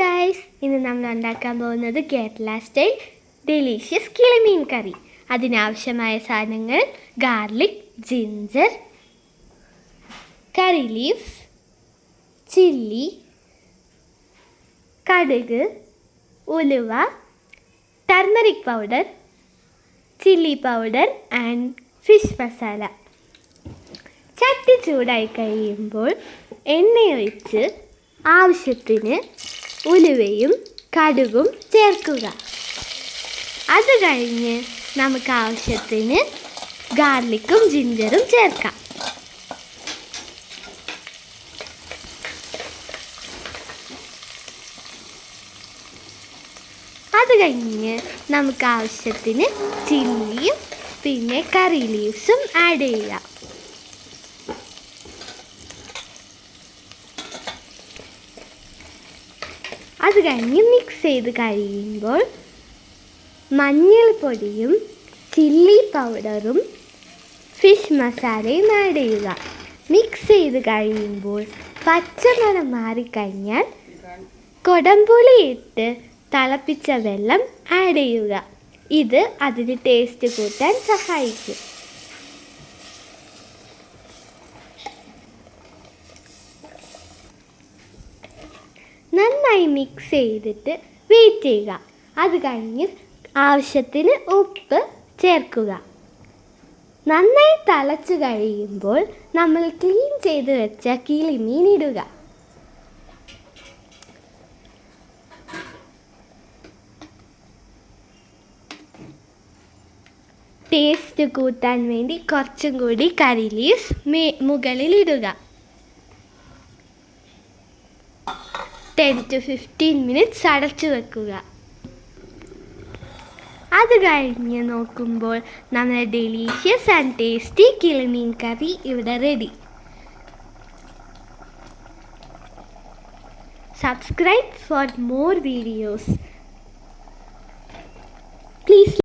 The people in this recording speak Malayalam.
ഗൈസ് ഇന്ന് നമ്മൾ ഉണ്ടാക്കാൻ പോകുന്നത് കേരള സ്റ്റൈൽ ഡെലീഷ്യസ് കിളിമീൻ കറി. അതിനാവശ്യമായ സാധനങ്ങൾ garlic ginger curry leaves chilli കടുക് ഉലുവ turmeric powder chilli powder and fish masala ചട്ടി ചൂടായി കഴിയുമ്പോൾ എണ്ണയൊഴിച്ച് ആവശ്യത്തിന് ഉലുവയും കടുകും ചേർക്കുക. അത് കഴിഞ്ഞ് നമുക്ക് ആവശ്യത്തിന് ഗാർലിക്കും ജിഞ്ചറും ചേർക്കാം. അത് കഴിഞ്ഞ് നമുക്ക് ആവശ്യത്തിന് ചില്ലിയും പിന്നെ കറി ലീവ്സും ആഡ് ചെയ്യാം. അത് കഴിഞ്ഞ് മിക്സ് ചെയ്ത് കഴിയുമ്പോൾ മഞ്ഞൾപ്പൊടിയും ചില്ലി പൗഡറും ഫിഷ് മസാലയും ആഡ് ചെയ്യുക. മിക്സ് ചെയ്ത് കഴിയുമ്പോൾ പച്ചമണം മാറിക്കഴിഞ്ഞാൽ കൊടംപുളി ഇട്ട് തിളപ്പിച്ച വെള്ളം ആഡ് ചെയ്യുക. ഇത് അതിന് ടേസ്റ്റ് കൂട്ടാൻ സഹായിക്കും. നന്നായി മിക്സ് ചെയ്തിട്ട് വെയിറ്റ് ചെയ്യുക. അത് കഴിഞ്ഞ് ആവശ്യത്തിന് ഉപ്പ് ചേർക്കുക. നന്നായി തളച്ചു കഴിയുമ്പോൾ നമ്മൾ ക്ലീൻ ചെയ്ത് വെച്ച കിളിമീൻ ഇടുക. ടേസ്റ്റ് കൂട്ടാൻ വേണ്ടി കുറച്ചും കൂടി കറി ലീവ്സ് മേ മുകളിൽ ടെൻ ടു ഫിഫ്റ്റീൻ മിനിറ്റ്സ് അടച്ചു വെക്കുക. അത് കഴിഞ്ഞ് നോക്കുമ്പോൾ നമ്മുടെ ഡെലീഷ്യസ് ആൻഡ് ടേസ്റ്റി കിളിമീൻ കറി ഇവിടെ ready subscribe for more videos please